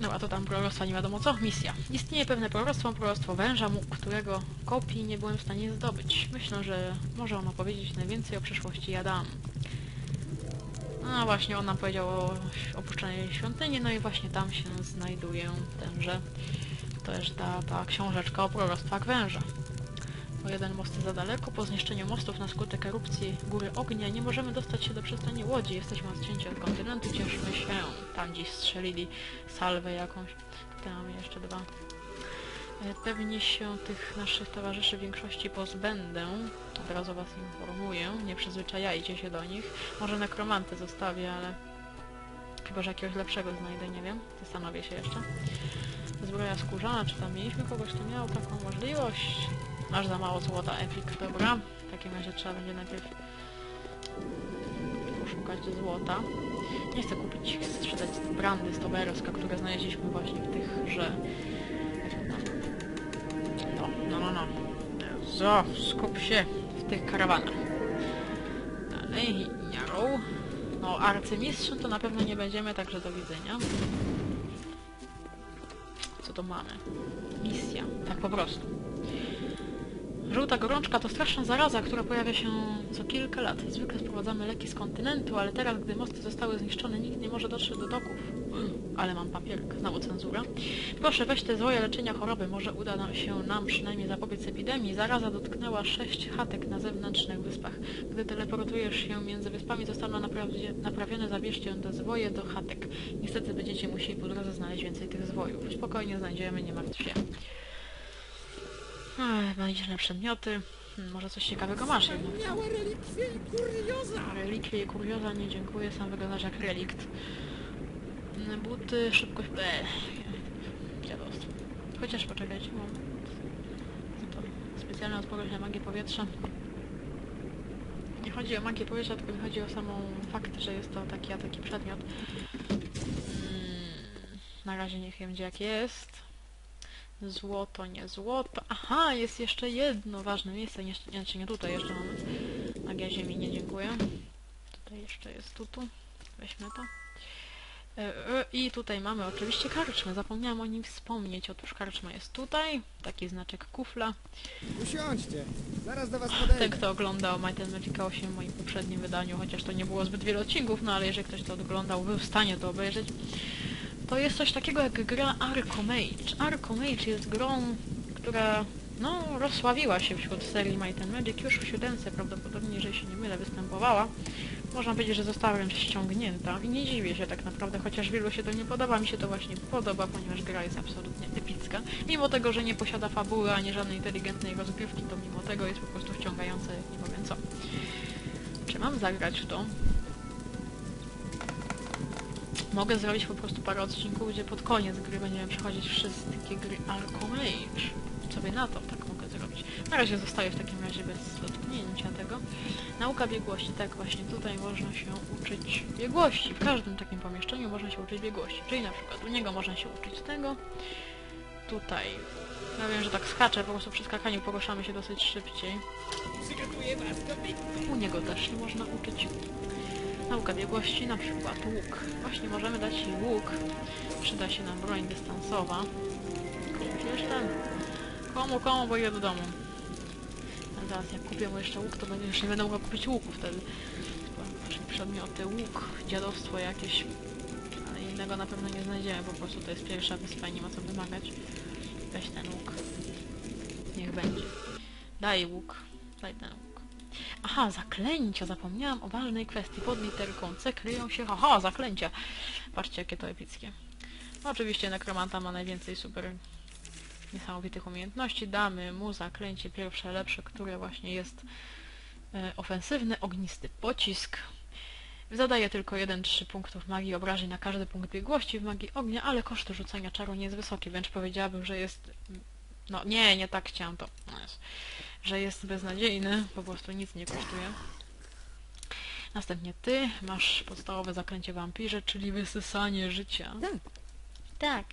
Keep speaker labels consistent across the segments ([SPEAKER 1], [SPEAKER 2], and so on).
[SPEAKER 1] Dobra, to tam proroctwa nie wiadomo co. Misja. Istnieje pewne proroctwo, proroctwo węża, którego kopii nie byłem w stanie zdobyć. Myślę, że może ono powiedzieć najwięcej o przyszłości Jadam. No właśnie, on nam powiedział o opuszczonej świątyni, no i właśnie tam się znajduje tenże, też ta, ta książeczka o proroctwach węża. O jeden most za daleko, po zniszczeniu mostów na skutek erupcji góry ognia nie możemy dostać się do przystani Łodzi. Jesteśmy odcięci od kontynentu, cieszymy się. Tam gdzieś strzelili salwę jakąś. Tutaj mamy jeszcze dwa. E, Pewnie się tych naszych towarzyszy w większości pozbędę. Od razu was informuję. Nie przyzwyczajajcie się do nich. Może nekromantę zostawię, ale... Chyba, że jakiegoś lepszego znajdę, nie wiem. Zastanowię się jeszcze. Zbroja skórzana, czy tam mieliśmy kogoś, kto miał taką możliwość? Masz za mało złota, Epic, dobra. W takim razie trzeba będzie najpierw poszukać złota. Nie chcę kupić, sprzedać brandy z Toberoska, które znaleźliśmy właśnie w tych, że... No, no, no, no. Zo, skup się w tych karawanach. Dalej, Yarrow. No, arcymistrzem to na pewno nie będziemy, także do widzenia. Co to mamy? Misja, tak po prostu. Żółta gorączka to straszna zaraza, która pojawia się co kilka lat. Zwykle sprowadzamy leki z kontynentu, ale teraz, gdy mosty zostały zniszczone, nikt nie może dotrzeć do doków. Ale mam papierek, znowu cenzura. Proszę, weź te zwoje leczenia choroby, może uda nam się nam przynajmniej zapobiec epidemii. Zaraza dotknęła sześć chatek na zewnętrznych wyspach. Gdy teleportujesz się między wyspami, zostaną naprawione, zabierzcie te zwoje do chatek. Niestety będziecie musieli po drodze znaleźć więcej tych zwojów. Spokojnie znajdziemy, nie martw się. Ech, magiczne przedmioty. Hmm, może coś ciekawego masz jednak.
[SPEAKER 2] Relikwie i kurioza!
[SPEAKER 1] Relikwie i kurioza, nie dziękuję, sam wyglądasz jak relikt. Mm, Buty, szybkość... Eee, dziadostwo. Chociaż poczekajcie, to? Specjalna odporność na magię powietrza. Nie chodzi o magię powietrza, tylko chodzi o samą fakt, że jest to taki, a taki przedmiot. Mm, na razie niech będzie jak jest. Złoto, nie złoto. Aha, jest jeszcze jedno ważne miejsce. Nie, nie, nie tutaj jeszcze mamy. Magia ziemi, nie dziękuję. Tutaj jeszcze jest tutu. Weźmy to. E, e, I tutaj mamy oczywiście karczmę. Zapomniałam o nim wspomnieć. Otóż karczma jest tutaj. Taki znaczek kufla.
[SPEAKER 2] Usiądźcie, zaraz do was
[SPEAKER 1] Ten,
[SPEAKER 2] podejdę.
[SPEAKER 1] kto oglądał Might and Magica 8 w moim poprzednim wydaniu, chociaż to nie było zbyt wiele odcinków, no ale jeżeli ktoś to oglądał, był w stanie to obejrzeć, to jest coś takiego jak gra Arcomage. Arcomage jest grą, która no, rozsławiła się wśród serii Might and Magic już w siódemce prawdopodobnie, jeżeli się nie mylę, występowała. Można powiedzieć, że została wręcz ściągnięta i nie dziwię się tak naprawdę, chociaż wielu się to nie podoba, mi się to właśnie podoba, ponieważ gra jest absolutnie epicka. Mimo tego, że nie posiada fabuły ani żadnej inteligentnej rozgrywki, to mimo tego jest po prostu wciągające, nie powiem co. Czy mam zagrać w to? Mogę zrobić po prostu parę odcinków, gdzie pod koniec gry będziemy przechodzić wszystkie gry Arcomage. Co by na to? Tak mogę zrobić. Na razie zostaję w takim razie bez dotknięcia tego. Nauka biegłości. Tak, właśnie tutaj można się uczyć biegłości. W każdym takim pomieszczeniu można się uczyć biegłości. Czyli na przykład u niego można się uczyć tego. Tutaj. Ja wiem, że tak skaczę, po prostu przy skakaniu poruszamy się dosyć szybciej. U niego też się można uczyć. Nauka biegłości, na przykład łuk. Właśnie możemy dać jej łuk. Przyda się nam broń dystansowa. Kupić jeszcze? Komu, komu, bo idę do domu. A zaraz jak kupię mu jeszcze łuk, to będzie już nie będę mogła kupić łuku wtedy. Właśnie przedmioty, łuk, dziadostwo jakieś. Ale innego na pewno nie znajdziemy, po prostu to jest pierwsza wyspa i nie ma co wymagać. Weź ten łuk. Niech będzie. Daj łuk. Daj ten łuk. Aha, zaklęcia! Zapomniałam o ważnej kwestii. Pod literką C kryją się... Aha, zaklęcia! Patrzcie, jakie to epickie. No, oczywiście nekromanta ma najwięcej super niesamowitych umiejętności. Damy mu zaklęcie pierwsze, lepsze, które właśnie jest e, ofensywny, ognisty pocisk. Zadaje tylko 1-3 punktów magii obrażeń na każdy punkt biegłości w magii ognia, ale koszt rzucania czaru nie jest wysoki, wręcz powiedziałabym, że jest... No nie, nie tak chciałam to... No jest że jest beznadziejny, po prostu nic nie kosztuje. Następnie ty masz podstawowe zaklęcie wampirze, czyli wysysanie życia.
[SPEAKER 2] Tak.
[SPEAKER 1] Tak.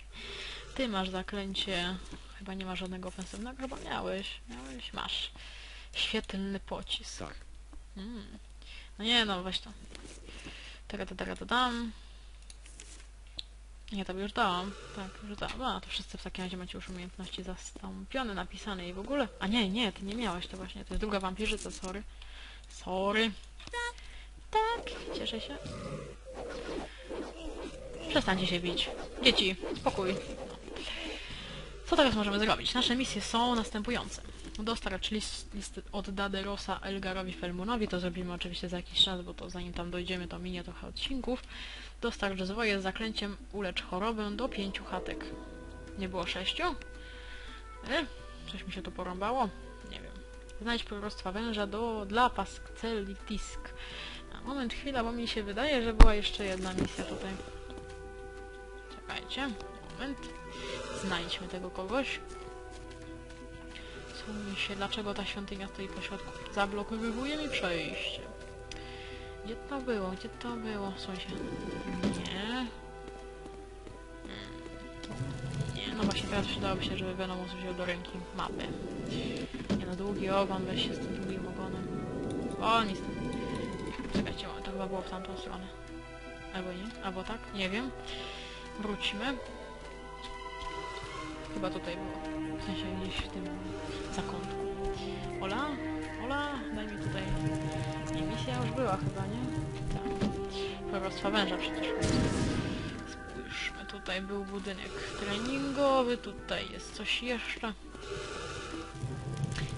[SPEAKER 1] Ty masz zaklęcie, chyba nie masz żadnego ofensywnego, chyba miałeś. Miałeś, masz. Świetlny pocisk.
[SPEAKER 2] Tak.
[SPEAKER 1] Mm. No nie no, weź to. Teraz to, teraz to dam. Nie, to już dałam. Tak, już dałam. No, to wszyscy w takim razie macie już umiejętności zastąpione, napisane i w ogóle. A nie, nie, ty nie miałaś to właśnie. To jest druga wampirzyca, sorry. Sorry. Tak, cieszę się. Przestańcie się bić. Dzieci, spokój. Co teraz możemy zrobić? Nasze misje są następujące. Dostarcz list, list od Daderosa Elgarowi Felmunowi, to zrobimy oczywiście za jakiś czas, bo to zanim tam dojdziemy, to minie trochę odcinków. Dostarcz zwoje z zaklęciem Ulecz chorobę do pięciu chatek. Nie było sześciu? E? Coś mi się tu porąbało? Nie wiem. Znajdź proroctwa węża do, dla Pascelitisk. A moment, chwila, bo mi się wydaje, że była jeszcze jedna misja tutaj. Czekajcie, moment. Znajdźmy tego kogoś. Się, dlaczego ta świątynia stoi po środku? Zablokowuje mi przejście. Gdzie to było? Gdzie to było? Słuchajcie. Nie. Mm, Nie, no właśnie teraz przydałoby się, żeby Venom wziął do ręki mapę. Nie no, długi ogon, weź się z tym długim ogonem. O, nic. Czekajcie, to chyba było w tamtą stronę. Albo nie, albo tak, nie wiem. Wróćmy. Chyba tutaj było. W sensie gdzieś w tym zakątku. Ola? Ola? Daj mi tutaj... Nie, misja już była chyba, nie? Tak. Proroctwa węża przecież. Spójrzmy, tutaj był budynek treningowy, tutaj jest coś jeszcze.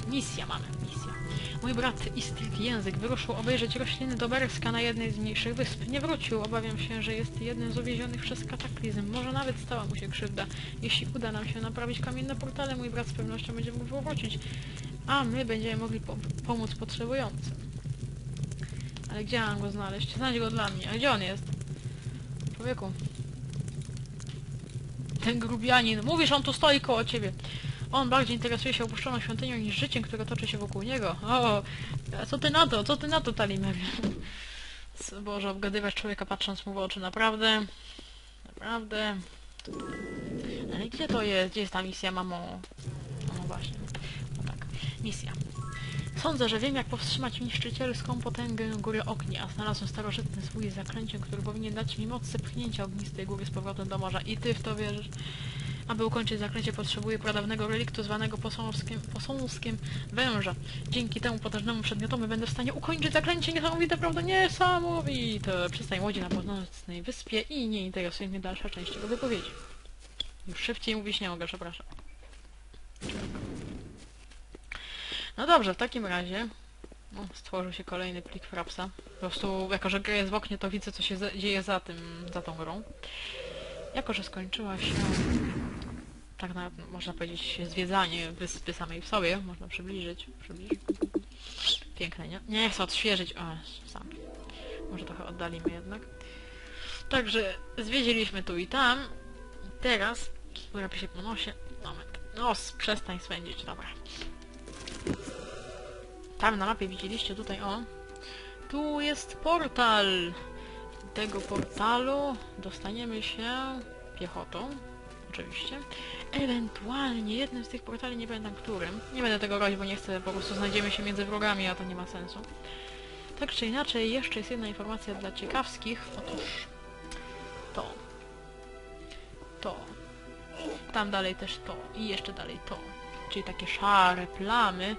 [SPEAKER 1] Misja mamy, misja. Mój brat Istilk Język wyruszył obejrzeć rośliny do Berska na jednej z mniejszych wysp. Nie wrócił, obawiam się, że jest jednym z uwięzionych przez kataklizm. Może nawet stała mu się krzywda. Jeśli uda nam się naprawić kamienne portale, mój brat z pewnością będzie mógł wrócić. A my będziemy mogli po pomóc potrzebującym. Ale gdzie mam go znaleźć? Znajdź go dla mnie. A gdzie on jest? Człowieku. Ten grubianin. Mówisz, on tu stoi koło ciebie. On bardziej interesuje się opuszczoną świątynią niż życiem, które toczy się wokół niego. O, co ty na to? Co ty na to, Talimer? Boże, obgadywać człowieka patrząc mu w oczy. Naprawdę. Naprawdę. Ale gdzie to jest? Gdzie jest ta misja, mamo? No właśnie. No tak. Misja. Sądzę, że wiem, jak powstrzymać niszczycielską potęgę góry ognia. Znalazłem starożytny swój z zaklęciem, który powinien dać mi moc zepchnięcia ognistej góry z powrotem do morza. I ty w to wierzysz? Aby ukończyć zaklęcie potrzebuję pradawnego reliktu zwanego posąskiem, posąskiem węża. Dzięki temu potężnemu przedmiotowi będę w stanie ukończyć zaklęcie niesamowite, prawda? Niesamowite! Przystań łodzi na północnej wyspie i nie interesuje mnie dalsza część jego wypowiedzi. Już szybciej mówić nie mogę, przepraszam. No dobrze, w takim razie no, stworzył się kolejny plik Frapsa. Po prostu, jako że gra jest w oknie, to widzę, co się dzieje za tym, za tą grą. Jako, że skończyła się, tak na, można powiedzieć, zwiedzanie wyspy samej w sobie, można przybliżyć, przybliżyć. Piękne, nie? Nie chcę odświeżyć, o, sam. Może trochę oddalimy jednak. Także zwiedziliśmy tu i tam. Teraz, robi się po nosie, moment. Nos, przestań swędzić, dobra. Tam na mapie widzieliście tutaj, o. Tu jest portal. Tego portalu dostaniemy się piechotą, oczywiście. Ewentualnie jednym z tych portali, nie pamiętam którym. Nie będę tego robić, bo nie chcę, po prostu znajdziemy się między wrogami, a to nie ma sensu. Tak czy inaczej, jeszcze jest jedna informacja dla ciekawskich. Otóż to. To. Tam dalej też to. I jeszcze dalej to. Czyli takie szare plamy.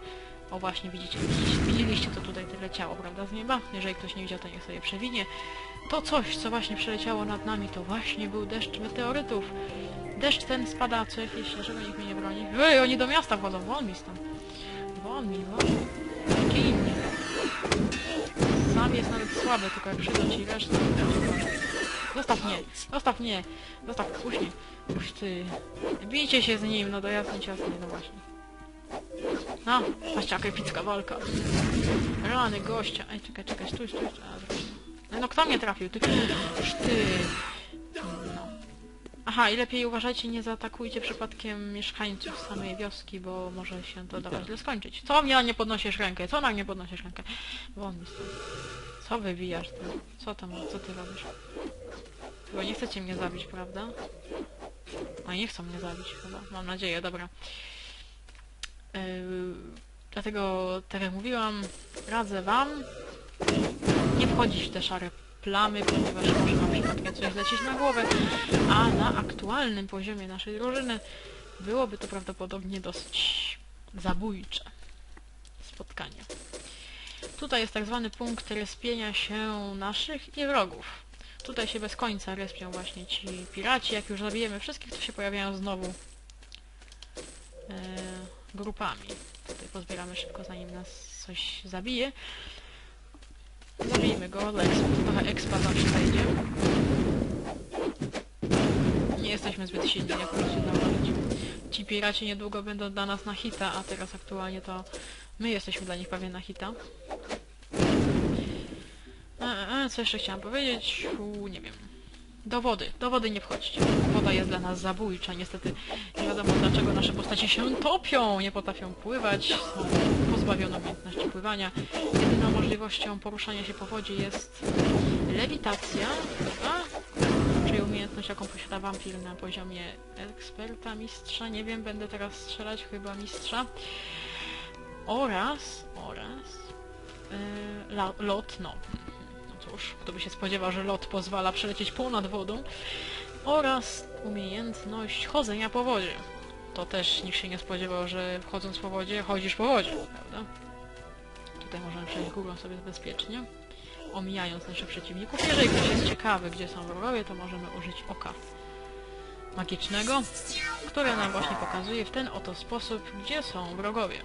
[SPEAKER 1] O właśnie, widzicie, widzieliście to tutaj tyle ciało, prawda, z nieba? Jeżeli ktoś nie widział, to niech sobie przewinie. To coś, co właśnie przeleciało nad nami, to właśnie był deszcz meteorytów. Deszcz ten spada co jakiś, dlaczego nikt mnie nie broni? Ej, oni do miasta wchodzą, won mi stąd. Won mi, won. Taki inni. Sam jest nawet słaby, tylko jak przyjdą ci resztę, Zostaw mnie, zostaw mnie, zostaw, puść mnie. Już ty. Bijcie się z nim, no do jasnej ciasnej, no właśnie. No, patrzcie jaka epicka walka. Rany gościa. Ej, czekaj, czekaj, stój, stój. A, zresztą. Ej, no kto mnie trafił? Ty. Ty. No. Aha, i lepiej uważajcie, nie zaatakujcie przypadkiem mieszkańców samej wioski, bo może się to dawać źle skończyć. Co mnie nie podnosisz rękę? Co na mnie podnosisz rękę? Won mi stąd. Co wybijasz ty? Co tam, co ty robisz? Chyba nie chcecie mnie zabić, prawda? A nie chcą mnie zabić chyba. Mam nadzieję, dobra. Yy, dlatego, tak jak mówiłam, radzę wam nie wchodzić w te szare plamy, ponieważ może nam przypadkiem coś zlecieć na głowę, a na aktualnym poziomie naszej drużyny byłoby to prawdopodobnie dosyć zabójcze spotkanie. Tutaj jest tak zwany punkt respienia się naszych i wrogów. Tutaj się bez końca respią właśnie ci piraci. Jak już zabijemy wszystkich, to się pojawiają znowu e, grupami. Tutaj pozbieramy szybko, zanim nas coś zabije. Zabijmy go, expa, trochę expa zawsze wejdzie. Nie jesteśmy zbyt silni, jak możecie zauważyć. Ci piraci niedługo będą dla nas na hita, a teraz aktualnie to my jesteśmy dla nich prawie na hita. E, e, co jeszcze chciałam powiedzieć? Nie wiem. Do wody. Do wody nie wchodźcie. Woda jest dla nas zabójcza. Niestety nie wiadomo dlaczego nasze postacie się topią, nie potrafią pływać, są pozbawione umiejętności pływania. Jedyną możliwością poruszania się po wodzie jest lewitacja, czyli umiejętność jaką posiada wampir na poziomie eksperta, mistrza, nie wiem, będę teraz strzelać chyba mistrza. Oraz, oraz yy, lot, no. Cóż, kto by się spodziewał, że lot pozwala przelecieć ponad wodą. Oraz umiejętność chodzenia po wodzie. To też nikt się nie spodziewał, że chodząc po wodzie, chodzisz po wodzie, prawda? Tutaj możemy przejść górą sobie bezpiecznie, omijając naszych przeciwników. Jeżeli ktoś jest ciekawy, gdzie są wrogowie, to możemy użyć oka magicznego, które nam właśnie pokazuje w ten oto sposób, gdzie są wrogowie.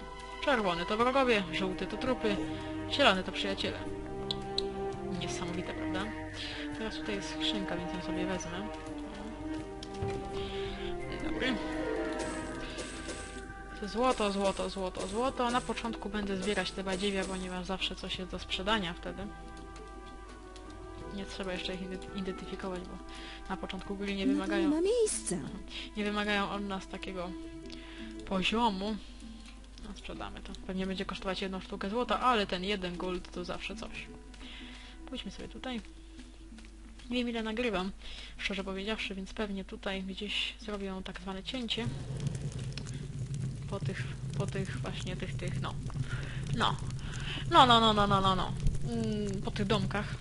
[SPEAKER 1] Czerwony to wrogowie, żółty to trupy, zielony to przyjaciele. Niesamowite, prawda? Teraz tutaj jest skrzynka, więc ją sobie wezmę. Dobry. Złoto, złoto, złoto, złoto. Na początku będę zbierać te badziewia, ponieważ zawsze coś jest do sprzedania wtedy. Nie trzeba jeszcze ich identy- identyfikować, bo na początku gry nie
[SPEAKER 3] No
[SPEAKER 1] wymagają
[SPEAKER 3] ma miejsca.
[SPEAKER 1] nie wymagają od nas takiego poziomu. No, sprzedamy to. Pewnie będzie kosztować jedną sztukę złota, ale ten jeden gold to zawsze coś. Pójdźmy sobie tutaj. Nie wiem ile nagrywam, szczerze powiedziawszy, więc pewnie tutaj gdzieś zrobią tak zwane cięcie. Po tych, po tych właśnie tych, tych, no. No. No, no, no, no, no, no, no. Mm, po tych domkach.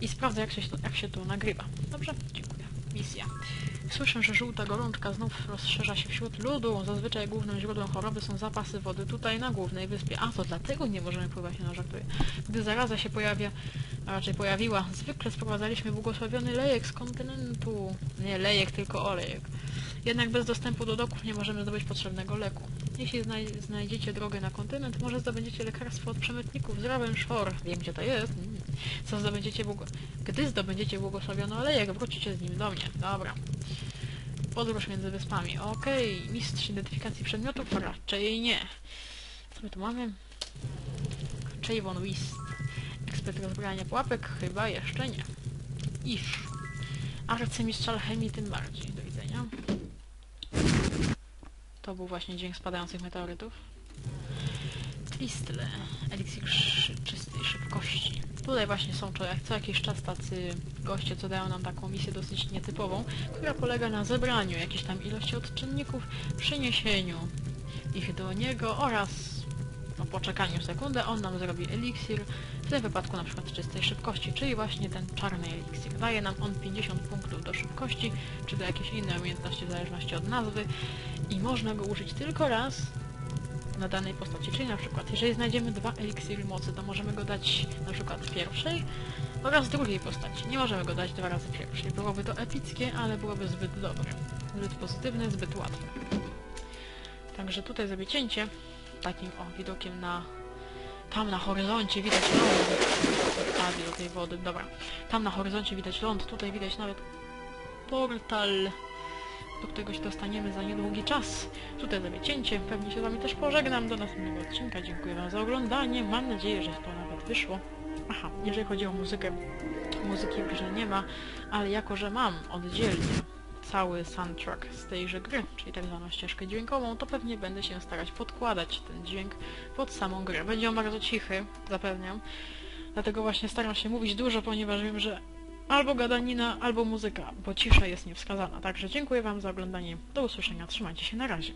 [SPEAKER 1] I sprawdzę jak się, jak się tu nagrywa. Dobrze? Dziękuję. Misja. Słyszę, że żółta gorączka znów rozszerza się wśród ludu. Zazwyczaj głównym źródłem choroby są zapasy wody tutaj na głównej wyspie. A to dlatego nie możemy pływać na żartuję. Gdy zaraza się pojawia, a raczej pojawiła, zwykle sprowadzaliśmy błogosławiony lejek z kontynentu. Nie lejek, tylko olejek. Jednak bez dostępu do doków nie możemy zdobyć potrzebnego leku. Jeśli znaj znajdziecie drogę na kontynent, może zdobędziecie lekarstwo od przemytników z Raven Shore. Wiem, gdzie to jest. Co zdobędziecie. Gdy zdobędziecie błogosławiony olejek, wrócicie z nim do mnie. Dobra. Podróż między wyspami. Okej. Mistrz identyfikacji przedmiotów? Raczej nie. Co my tu mamy? Chavon Wist. Ekspert rozbrajania pułapek? Chyba jeszcze nie. Iż. Arcymistrz alchemii tym bardziej. Do widzenia. To był właśnie dźwięk spadających meteorytów. Twistle. Eliksir czystej szybkości. Tutaj właśnie są co, co jakiś czas tacy goście, co dają nam taką misję dosyć nietypową, która polega na zebraniu jakiejś tam ilości odczynników, przyniesieniu ich do niego oraz no, poczekaniu sekundę, on nam zrobi eliksir, w tym wypadku na przykład czystej szybkości, czyli właśnie ten czarny eliksir. Daje nam on 50 punktów do szybkości, czy do jakiejś innej umiejętności w zależności od nazwy i można go użyć tylko raz na danej postaci, czyli na przykład jeżeli znajdziemy dwa eliksiry mocy, to możemy go dać na przykład pierwszej oraz drugiej postaci. Nie możemy go dać dwa razy pierwszej. Byłoby to epickie, ale byłoby zbyt dobre. Zbyt pozytywne, zbyt łatwe. Także tutaj zrobię cięcie takim o widokiem na tam na horyzoncie widać ląd. Wpadli do tej wody, dobra. Tam na horyzoncie widać ląd, tutaj widać nawet portal do którego się dostaniemy za niedługi czas. Tutaj zrobię cięcie, pewnie się z wami też pożegnam do następnego odcinka. Dziękuję wam za oglądanie, mam nadzieję, że to nawet wyszło. Aha, jeżeli chodzi o muzykę, muzyki w grze nie ma, ale jako, że mam oddzielnie cały soundtrack z tejże gry, czyli tak zwaną ścieżkę dźwiękową, to pewnie będę się starać podkładać ten dźwięk pod samą grę. Będzie on bardzo cichy, zapewniam. Dlatego właśnie staram się mówić dużo, ponieważ wiem, że albo gadanina, albo muzyka, bo cisza jest niewskazana. Także dziękuję Wam za oglądanie. Do usłyszenia. Trzymajcie się. Na razie.